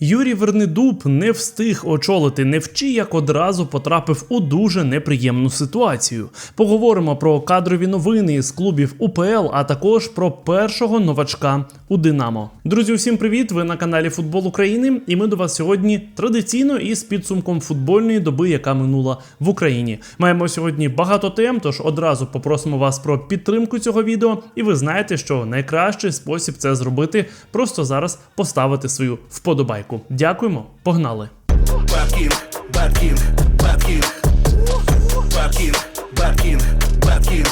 Юрій Вернедуб не встиг очолити невчі, як одразу потрапив у дуже неприємну ситуацію. Поговоримо про кадрові новини з клубів УПЛ, а також про першого новачка у Динамо. Друзі, усім привіт! Ви на каналі Футбол України, і ми до вас сьогодні традиційно із підсумком футбольної доби, яка минула в Україні. Маємо сьогодні багато тем, тож одразу попросимо вас про підтримку цього відео. І ви знаєте, що найкращий спосіб це зробити просто зараз поставити свою вподобайку Дякуємо, погнали! Бэткинг, Бэткинг, Бэткинг Бэткинг, Бэткинг, Бэткинг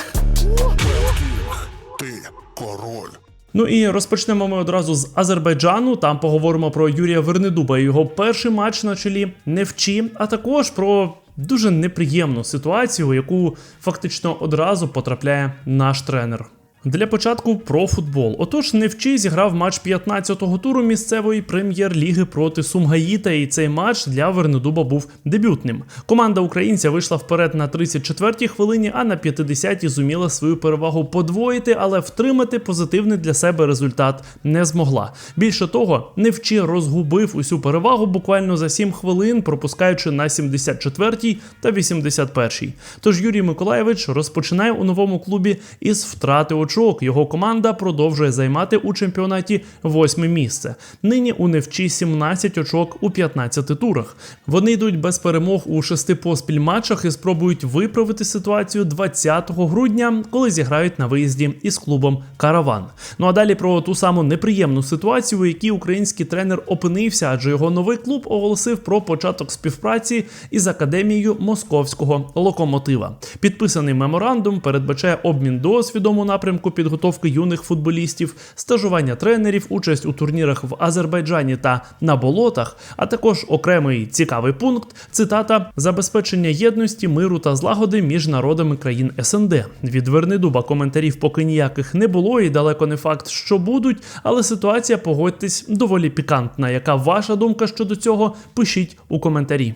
Ти король. Ну і розпочнемо ми одразу з Азербайджану. Там поговоримо про Юрія Вернедуба і його перший матч на чолі Невчі, а також про дуже неприємну ситуацію, в яку фактично одразу потрапляє наш тренер. для початку про футбол. Отож, Невчі зіграв матч 15-го туру місцевої прем'єр-ліги проти Сумгаїта, і цей матч для Вернедуба був дебютним. Команда українця вийшла вперед на 34-й хвилині, а на 50-й зуміла свою перевагу подвоїти, але втримати позитивний для себе результат не змогла. Більше того, Невчі розгубив усю перевагу буквально за 7 хвилин, пропускаючи на 74-й та 81-й. Тож Юрій Миколаєвич розпочинає у новому клубі із втрати очок. Його команда продовжує займати у чемпіонаті восьме місце. Нині у Невчі 17 очок у 15 турах. Вони йдуть без перемог у шести поспіль матчах і спробують виправити ситуацію 20 грудня, коли зіграють на виїзді із клубом Караван. Ну а далі про ту саму неприємну ситуацію, у якій український тренер опинився, адже його новий клуб оголосив про початок співпраці із академією московського локомотива. Підписаний меморандум передбачає обмін досвідом у напрямку підготовки юних футболістів, стажування тренерів, участь у турнірах в Азербайджані та на болотах, а також окремий цікавий пункт цитата забезпечення єдності, миру та злагоди між народами країн СНД. Від Вернедуба коментарів поки ніяких не було, і далеко не факт, що будуть, але ситуація, погодьтесь, доволі пікантна. Яка ваша думка щодо цього? Пишіть у коментарі.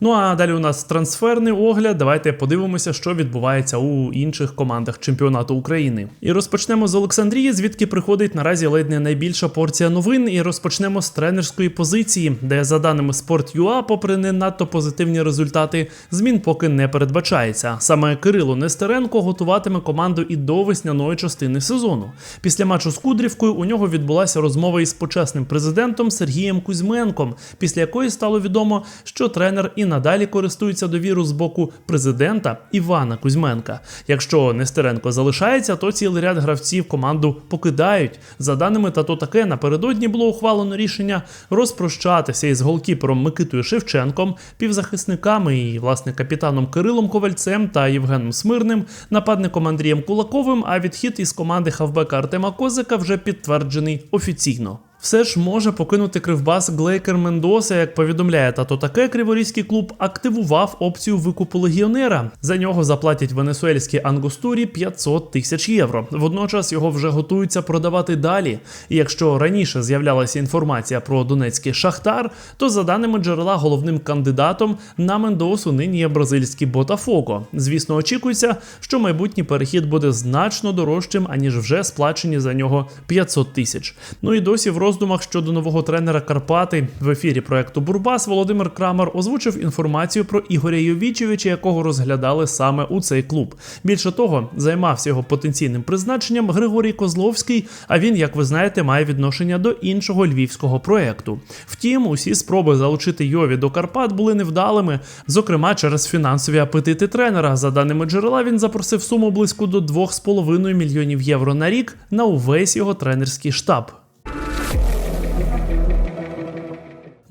Ну а далі у нас трансферний огляд. Давайте подивимося, що відбувається у інших командах чемпіонату України. І розпочнемо з Олександрії, звідки приходить наразі ледь не найбільша порція новин. І розпочнемо з тренерської позиції, де, за даними Sport.ua, попри не надто позитивні результати, змін поки не передбачається. Саме Кирило Нестеренко готуватиме команду і до весняної частини сезону. Після матчу з Кудрівкою у нього відбулася розмова із почесним президентом Сергієм Кузьменком, після якої стало відомо, що тренер і надалі користується довіру з боку президента Івана Кузьменка. Якщо Нестеренко залишається, то цілий ряд гравців команду покидають. За даними Тато таке, напередодні було ухвалено рішення розпрощатися із голкіпером Микитою Шевченком, півзахисниками і власне капітаном Кирилом Ковальцем та Євгеном Смирним, нападником Андрієм Кулаковим. А відхід із команди хавбека Артема Козика вже підтверджений офіційно. Все ж може покинути кривбас Глейкер Мендоса, як повідомляє тато таке, криворізький клуб активував опцію викупу легіонера. За нього заплатять венесуельській Ангостурі 500 тисяч євро. Водночас його вже готуються продавати далі. І якщо раніше з'являлася інформація про донецький шахтар, то за даними джерела головним кандидатом на Мендосу нині є бразильський Ботафоко. Звісно, очікується, що майбутній перехід буде значно дорожчим, аніж вже сплачені за нього 500 тисяч. Ну і досі в роздумах щодо нового тренера Карпати в ефірі проекту Бурбас Володимир Крамер озвучив інформацію про Ігоря Йовічевича, якого розглядали саме у цей клуб. Більше того, займався його потенційним призначенням Григорій Козловський. А він, як ви знаєте, має відношення до іншого львівського проекту. Втім, усі спроби залучити Йові до Карпат були невдалими, зокрема через фінансові апетити тренера. За даними джерела, він запросив суму близько до 2,5 мільйонів євро на рік на увесь його тренерський штаб.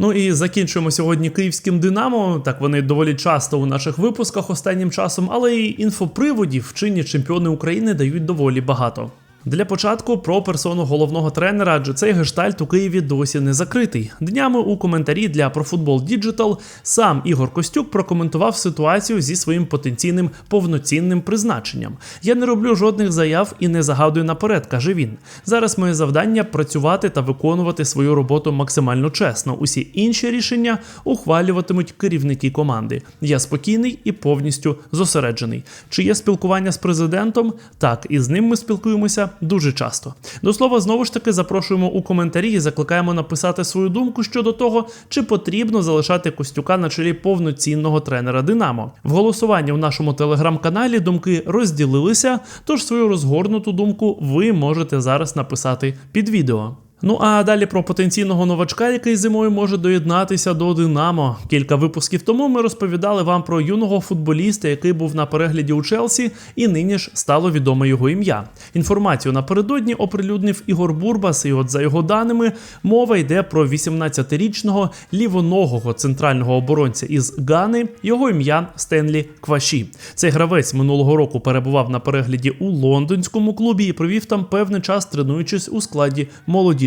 Ну і закінчуємо сьогодні київським Динамо. Так вони доволі часто у наших випусках останнім часом, але й інфоприводів чинні чемпіони України дають доволі багато. Для початку про персону головного тренера, адже цей гештальт у Києві досі не закритий. Днями у коментарі для ProFootball Digital сам Ігор Костюк прокоментував ситуацію зі своїм потенційним повноцінним призначенням. Я не роблю жодних заяв і не загадую наперед, каже він. Зараз моє завдання працювати та виконувати свою роботу максимально чесно. Усі інші рішення ухвалюватимуть керівники команди. Я спокійний і повністю зосереджений. Чи є спілкування з президентом? Так, і з ним ми спілкуємося дуже часто. До слова, знову ж таки запрошуємо у коментарі і закликаємо написати свою думку щодо того, чи потрібно залишати Костюка на чолі повноцінного тренера Динамо. В голосуванні в нашому телеграм-каналі думки розділилися, тож свою розгорнуту думку ви можете зараз написати під відео. Ну а далі про потенційного новачка, який зимою може доєднатися до Динамо. Кілька випусків тому ми розповідали вам про юного футболіста, який був на перегляді у Челсі, і нині ж стало відоме його ім'я. Інформацію напередодні оприлюднив Ігор Бурбас, і от за його даними мова йде про 18-річного лівоногого центрального оборонця із Гани. Його ім'я Стенлі Кваші. Цей гравець минулого року перебував на перегляді у лондонському клубі і провів там певний час, тренуючись у складі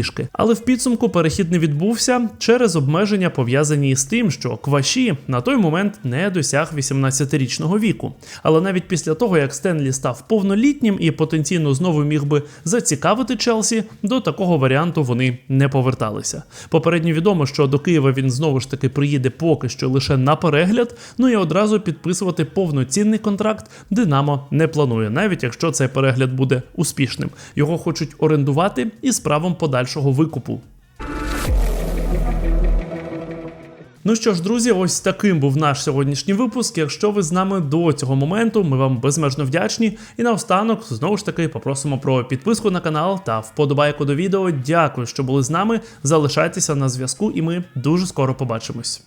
молодіжки. Але в підсумку перехід не відбувся через обмеження, пов'язані із тим, що Кваші на той момент не досяг 18-річного віку. Але навіть після того, як Стенлі став повнолітнім і потенційно знову міг би зацікавити Челсі, до такого варіанту вони не поверталися. Попередньо відомо, що до Києва він знову ж таки приїде поки що лише на перегляд. Ну і одразу підписувати повноцінний контракт Динамо не планує, навіть якщо цей перегляд буде успішним. Його хочуть орендувати із правом подальшого викупу. Ну що ж, друзі, ось таким був наш сьогоднішній випуск. Якщо ви з нами до цього моменту, ми вам безмежно вдячні. І наостанок знову ж таки попросимо про підписку на канал та вподобайку до відео. Дякую, що були з нами. Залишайтеся на зв'язку, і ми дуже скоро побачимось.